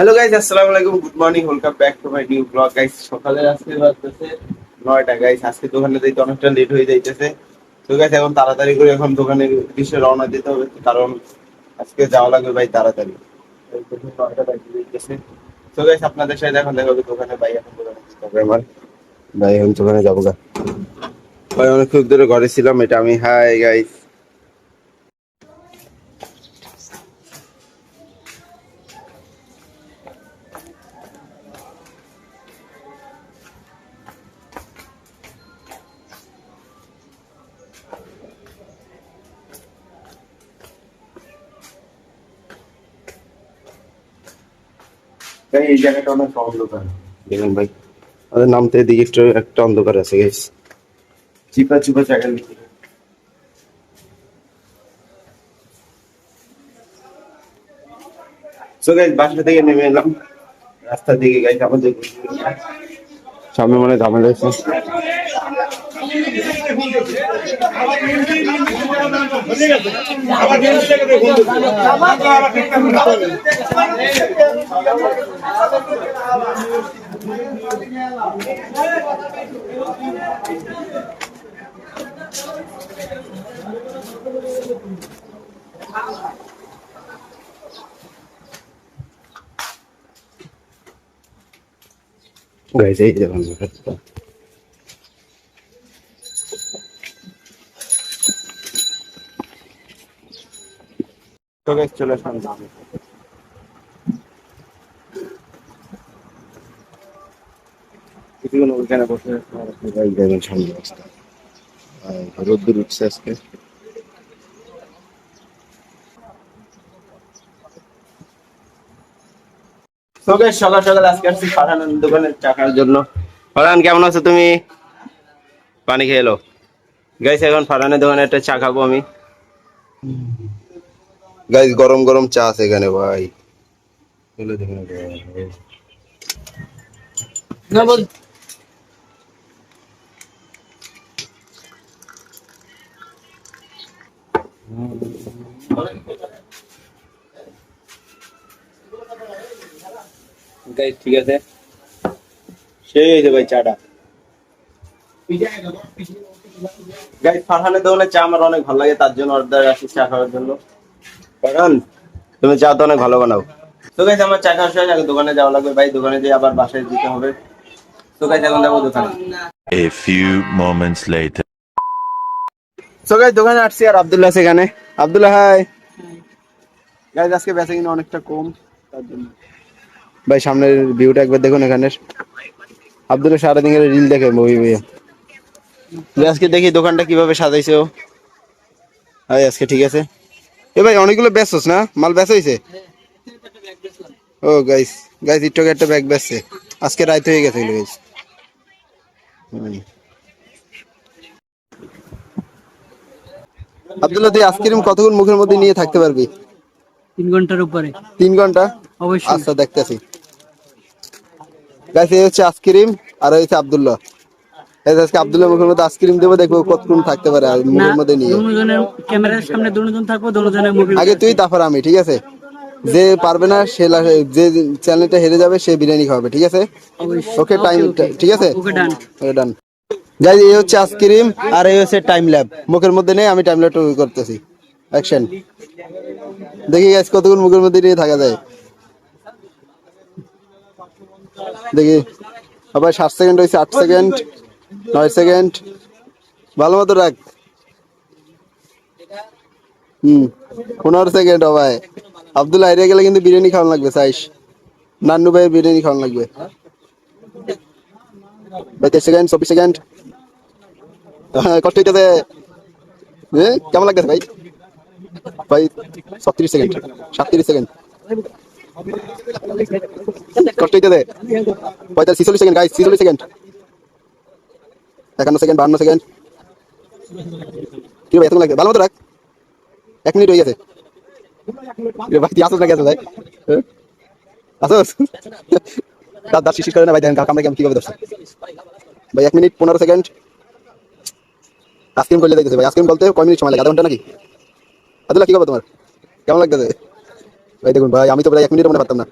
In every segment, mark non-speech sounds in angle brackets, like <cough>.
Hello guys আসসালামু আলাইকুম good morning welcome back to my new blog guys সকালে আজকে বাজতেছে নয়টা গাইস আজকে দোকানে যাইতে অনেকটা লেট হয়ে যাইতেছে। তো গাইস এখন তাড়াতাড়ি করে এখন দোকানের উদ্দেশ্যে রওনা দিতে হবে। কারণ আজকে যাওয়া লাগবে ভাই তাড়াতাড়ি। নয়টা বাজে যাইতেছে তো গাইস আপনাদের সাথে এখন দেখা হবে দোকানে। ভাই এখন দোকানে যেতে হবে আমার ভাই এখন দোকানে যাব গা। ভাই অনেক খুব ধরে ঘরে ছিলাম। এটা আমি হাই গাইস ভাই এই জায়গাটা অনেক অন্ধকার দেখুন ভাই আমাদের নামতে এদিকে একটু একটা অন্ধকার আছে গাইস চিপা চিপা জায়গা সো গাইস বাসা থেকে নেমে এলাম। রাস্তার দিকে গাইস আমাদের সামনে মানে ঝামেলা আছে গাইস এই দেখুন রাস্তা। তো গাইস চলে আসলাম। কিছুক্ষণ ওইখানে বসে ভাই দেখবেন সামনে রাস্তা রোদ্দুর উঠছে আজকে সকাল সকাল আজকে আসছি ফারহানের দোকানে চা খাওয়ার জন্য। ফারহান কেমন আছো তুমি? পানি খেয়ে এলো। গাইস এখন ফারহানের দোকানে একটা চা খাব আমি। গাইস গরম গরম চা আছে এখানে ভাই। চলে দেখুন না বল। গাইস ঠিক আছে। সেই হয়েছে ভাই চাটা। গাইস ফারহানের দোকানে চা আমার অনেক ভালো লাগে তার জন্য অর্ডার আসি চা খাওয়ার জন্য। ফারহান তুমি চা তো অনেক ভালো বানাও। তো গাইস আমার চা খাওয়া শেষ আগে দোকানে যাওয়া লাগবে। ভাই দোকানে যেয়ে আবার বাসায় দিতে হবে। তো গাইস এখন যাব দোকানে। A few moments later. So guys দোকানে আসছি আর আব্দুল্লাহ সেখানে। আব্দুল্লাহ হাই গাইস আজকে বেচা কিনা অনেকটা কম তার জন্য। ভাই সামনের ভিউটা একবার দেখুন এখানে। আব্দুল্লাহ সারাদিন রিল দেখে মুভি মুভি আজকে দেখি দোকানটা কীভাবে সাজাইছে ও। আজকে ঠিক আছে? এ ভাই অনেকগুলো বেচছস না? মাল বেচা হয়েছে ও গাইস গাইস আগে একটা ব্যাগ বেচছে। আজকে রাত হয়ে গেছে গাইস আব্দুল্লাহ তুই আইসক্রিম কতক্ষণ মুখের মধ্যে নিয়ে থাকতে পারবি? তিন ঘণ্টার উপরে। তিন ঘণ্টা? অবশ্যই। আচ্ছা দেখতেছি। গাইস এই হচ্ছে আইসক্রিম আর হচ্ছে আব্দুল্লাহ। আজকে আব্দুল্লাহ মুখের মধ্যে আইসক্রিম দেবো দেখব কতক্ষণ থাকতে পারে আর মুখের মধ্যে নিয়ে। ক্যামেরার সামনে দুজন থাকব দুজনের আগে তুই তারপর আমি ঠিক আছে? যে পারবে না সে যে চ্যানেলটা হেরে যাবে সে বিরিয়ানি খাওয়াবে ঠিক আছে? ওকে টাইম ঠিক আছে? ওকে ডান ওকে এই হচ্ছে আইসক্রিম আর এই হচ্ছে টাইম ল্যাব মুখের মধ্যে নেই আমি টাইম ল্যাব করতেছি। অ্যাকশন দেখি গাইস কতক্ষণ মুখের মধ্যে নিয়ে থাকা যায়। দেখি। আবার সাত সেকেন্ড হয়েছে আট সেকেন্ড নয় সেকেন্ড। ভালো মতো রাখ। হুম, পনেরো সেকেন্ড ভাই। আব্দুল আইরিয়া গেলে কিন্তু বিরিয়ানি খাওয়ানো লাগবে সাইস নান্নু ভাই বিরিয়ানি খাওয়ানো লাগবে। তেইশ সেকেন্ড, চব্বিশ সেকেন্ড। কষ্ট হইতেছে। কেমন লাগতেছে ভাই? ভাই, ছত্রিশ সেকেন্ড, সাতত্রিশ সেকেন্ড। কষ্ট হইতেছে। পঁয়তাল্লিশ, ছিচল্লিশ সেকেন্ড, গাইস, ছিচল্লিশ সেকেন্ড। একান্ন সেকেন্ড, বাহান্ন সেকেন্ড। কি ভাই এত লাগে ভালো মতো রাখ। এক মিনিট হয়ে গেছে। ভাই, তুই না ভাই হ্যাঁ? আসোস? তার দাঁত শিশির করে না ভাই, দেখেন কামড়ে কেমন কীভাবে ধরছে ভাই, এক মিনিট, পনেরো সেকেন্ড। আইসক্রিম করলে দেখতেছে ভাই, আইসক্রিম বলতে কয় মিনিট সময় লাগে, আধা ঘণ্টা নাকি? আদুল্লাহ কি তোমার? কেমন লাগতেছে? ভাই, দেখুন ভাই, আমি তো প্রায় এক মিনিট মনে পারতাম না।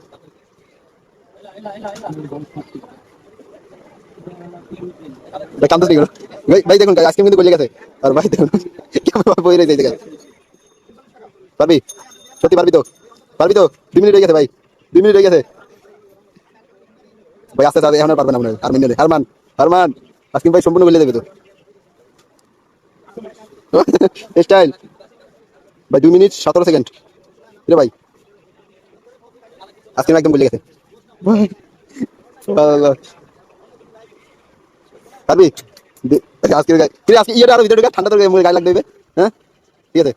ভাই কান্দতে গেল ভাই ভাই দেখুন আজকে কিন্তু গলে গেছে। আর ভাই দেখুন কেমন বই রয়েছে এই পারবি? সত্যি পারবি তো? পারবি তো? দুই মিনিট হয়ে গেছে ভাই। দুই মিনিট হয়ে গেছে। ভাই আস্তে আস্তে এখন আর পারবে না মনে হয়। আর মিনিট হারমান হারমান আজকে ভাই সম্পূর্ণ গলে দেবে তো। <laughs> স্টাইল। ভাই দুই মিনিট সতেরো সেকেন্ড। রে ভাই। আজকে একদম গলে গেছে। ভাই। পারবি আজকে গায়ে আজকে ইয়েটা আরও ভিতরে ঠান্ডা তোর গায়ে লাগবে হ্যাঁ ঠিক আছে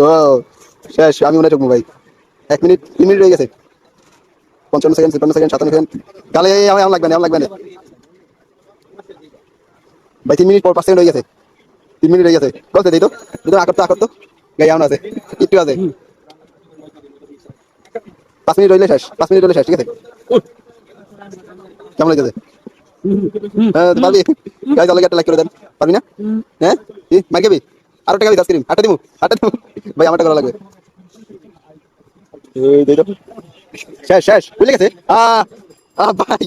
ও শেষ আমি মনে ভাই এক মিনিট তিন মিনিট রয়ে গেছে পঞ্চান্ন সেকেন্ড তিপ্পান্ন সেকেন্ড সাতান্ন সেকেন্ড তাহলে আমার লাগবে না আমার লাগবে না ভাই তিন মিনিট পর পাঁচ সেকেন্ড হয়ে গেছে তিন মিনিট হয়ে গেছে বলতে দিই তো তো আকর তো আকর তো আমার আছে একটু আছে পাঁচ মিনিট রইলে শেষ পাঁচ মিনিট রইলে শেষ ঠিক আছে কেমন লাগছে? হ্যাঁ পারবি গাইজ অলগে একটা লাইক করে দেন। পারবি না? হ্যাঁ? মার খাবি আরও টাকা আইসক্রিম। আটটা দিমু আটটা দিমু। ভাই আমারটা করা লাগবে। শেষ শেষ। বুঝলে গেছে? আ আ ভাই।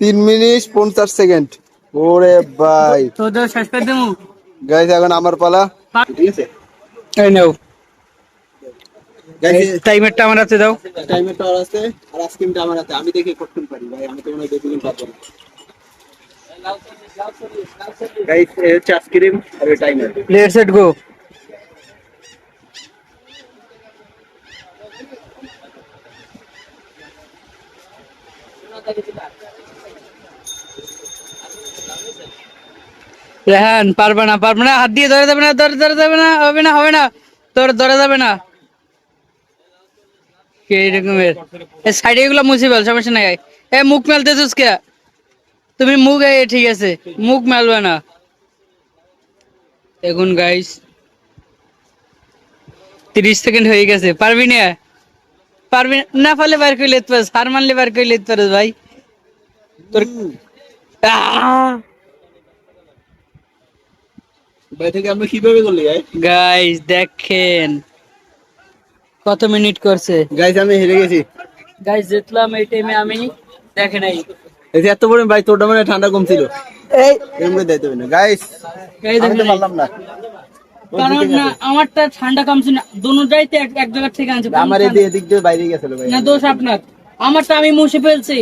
তিন মিনিট পঞ্চাশ সেকেন্ড। ওরে ভাই। তোদের শেষ করে দেবো গাইজ এখন আমার পালা। ঠিক আছে এই নাও। গাইজ টাইমারটা আমার হাতে দাও। টাইমের টাওয়ার আছে আর আইসক্রিমটা আমার হাতে। আমি দেখে করতে পারি ভাই। আমি তো মনে হয় বেশি দিন পারব না। গাইস এই হচ্ছে ice cream R timer let's set go Rehan পারবে না পারবে না। হাত দিয়ে ধরে যাবে না ধরে ধরে যাবে না হবে না হবে না। তোর ধরে যাবে না। কে রকমের এ? সাইডে এগুলো মুছে ফেল সমস্যা নাই। এ মুখ মেলতেছিস কে? তুমি মুখ এ ঠিক আছে। মুখ মেলবে না। এখন গাইস তিরিশ সেকেন্ড হয়ে গেছে। পারবি না? পারবি না? না পারলে বার করে লেতে পারিস। হার মানলে বার করে লেতে পারিস ভাই। তোর আহ! ভাই থেকে আমরা কীভাবে করলি গাই গাইস দেখেন। কত মিনিট করছে? গাইস আমি হেরে গেছি। গাইস জিতলাম এই টাইমে আমি দেখে নাই। এই যে এত বড় ভাই তোরটা মানে ঠান্ডা কম ছিল এই করে দিতে হবে না গাইস গাইস আমি দেখে তো নাই। পারলাম না। কারণ না আমারটা ঠান্ডা কমছে না। দোনোটাই তো এক এক জায়গা থেকে আনছে। আমার এদিক এদিক দিয়ে বাইরে গেছিল ভাই। না দোষ আপনার। আমারটা আমি মুছে ফেলছি।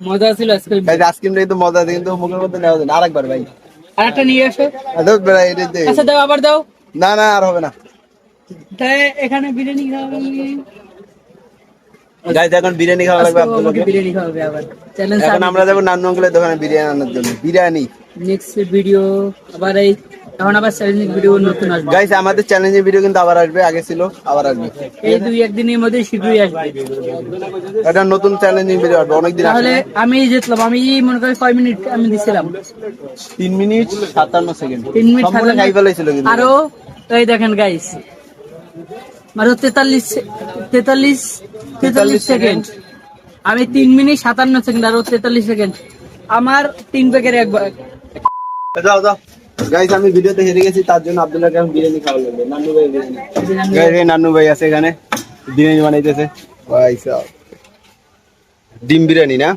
মজা ছিল কিন্তু মজা কিন্তু মুখের মধ্যে নেওয়া যায় না। আরেকবার ভাই। আর একটা নিয়ে আসো আচ্ছা দাও আবার দাও। না না আর হবে না। এখানে বিরিয়ানি খাওয়াবে গাইস এখন বিরিয়ানি খাওয়া লাগবে বিরিয়ানি খাওয়াবে আবার। চ্যালেঞ্জ এখন আমরা যাব নান্নু আঙ্কেলের দোকানে বিরিয়ানি আনার জন্য। বিরিয়ানি। নেক্সট ভিডিও আবার এই এখন আবার চ্যালেঞ্জিং ভিডিও নতুন আসবে। গাইস আমাদের চ্যালেঞ্জের ভিডিও কিন্তু আবার আসবে আগে ছিল আবার আসবে। এই দুই একদিনের মধ্যে শীঘ্রই আসবে। এটা নতুন চ্যালেঞ্জিং ভিডিও আসবে অনেকদিন তাহলে আমি জিতলাম আমি মনে করি কয় মিনিট আমি দিছিলাম? তিন মিনিট সাতান্ন সেকেন্ড। তিন মিনিট সম্পূর্ণ সাতান্ন- খাই কিন্তু। আরও এই দেখেন গাইস আরও তেতাল্লিশ তেতাল্লিশ তেতাল্লিশ সেকেন্ড আমি তিন মিনিট সাতান্ন সেকেন্ড আরও তেতাল্লিশ সেকেন্ড আমার তিন প্যাকের একবার। যাও যাও। গাইস আমি ভিডিওতে হেরে গেছি তার জন্য আব্দুল্লাহ এখন বিরিয়ানি খাওয়া লাগবে। নান্নু ভাই বিরিয়ানি গাইস এই নান্নু ভাই আছে এখানে। বিরিয়ানি বানাইতেছে। ভাই সাহেব ডিম বিরিয়ানি না?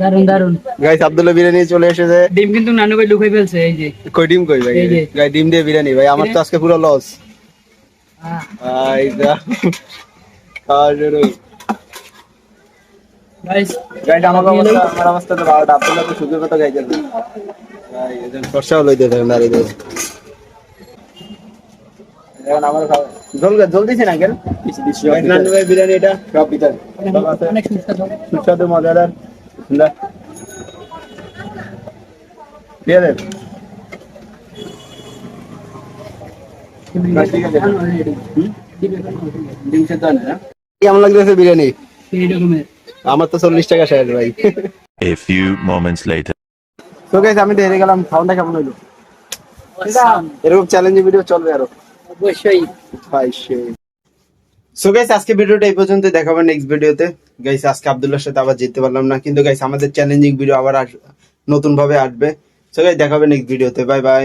দারুণ দারুণ গাইস আব্দুল্লাহ বিরিয়ানি চলে এসেছে। ডিম কিন্তু নানু ভাই ঢুকে ফেলছে এই যে। কই ডিম কই ভাই? গাই ডিম দিয়ে বিরিয়ানি ভাই আমার তো আজকে পুরো লস ভাই যা। খাওয়া শুরু গাইড আমার অবস্থা আমার অবস্থা তো ভালো আব্দুল্লাহ তো সুযোগ মতো গাইতে ভাই এজন খরচা লইতে থাকেন দাঁড়িয়ে দাঁড়িয়ে এখন আমার জল জল দিছেন আঙ্কেল নান্নু ভাই বিরিয়ানি এটা সব ভিতরে অনেক সুস্বাদু। মজাদার। সুন্দর ঠিক আছে বাস ঠিক আছে ডিম সেদ্ধ আনে না কেমন লাগতেছে বিরিয়ানি আমার তো চল্লিশ টাকা শেয়ার ভাই A few moments later. তো গাইস আমি তো গেলাম খাওয়াটা কেমন হইল? এরকম চ্যালেঞ্জিং ভিডিও চলবে আরও। অবশ্যই। ভাই সো। গাইস আজকে ভিডিওটা এই পর্যন্ত দেখাবো নেক্সট ভিডিওতে গাইস আজকে আব্দুল্লাহর সাথে আবার যেতে পারলাম না কিন্তু গাইস আমাদের চ্যালেঞ্জিং ভিডিও আবার নতুন ভাবে আসবে। সো গাইস দেখাবে নেক্সট ভিডিওতে বাই বাই